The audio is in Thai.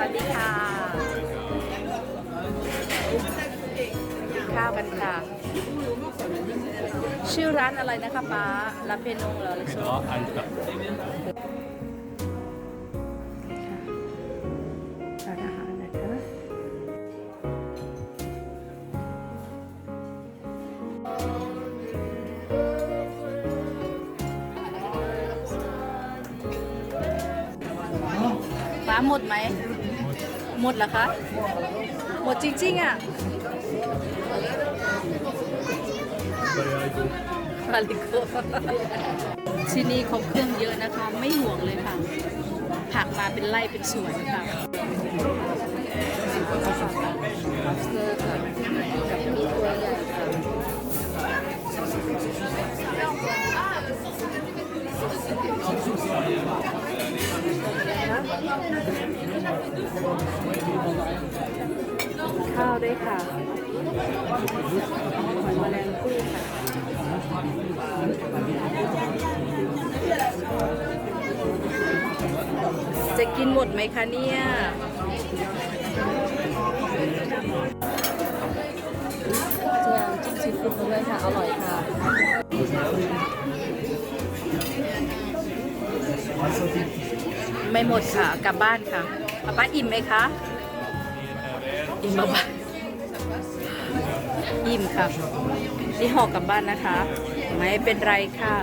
วัสดีค่ะกินข้าวกันค่ะ ชื่อร้านอะไรนะคะป้าลาเพนงเหรอหรือ Ja, Alta. ร้านอาหารนะคะ ป้าหมดไหม หมดเหรอคะ หมดจริงๆอะมาลิโกที่นี่เขาเครื่องเยอะนะคะ ไม่ห่วงเลยค่ะ ผักมาเป็นไร่เป็นสวนค่ะ lobster ค่ะกับมีตัวใหญ่ค่ะ ข้าวด้วยค่ะหอยแมลงภู่ค่ะจะกินหมดไหมคะเนี่ยเจียมจิ้มซีฟู้ดด้วยค่ะ อร่อยค่ะไม่หมดค่ะ กลับบ้านค่ะ ป้าป๊าอิ่มไหมคะ อิ่มป๊าป๊าอิ่มค่ะนี่ห่อกลับบ้านนะคะ ไม่เป็นไรค่ะ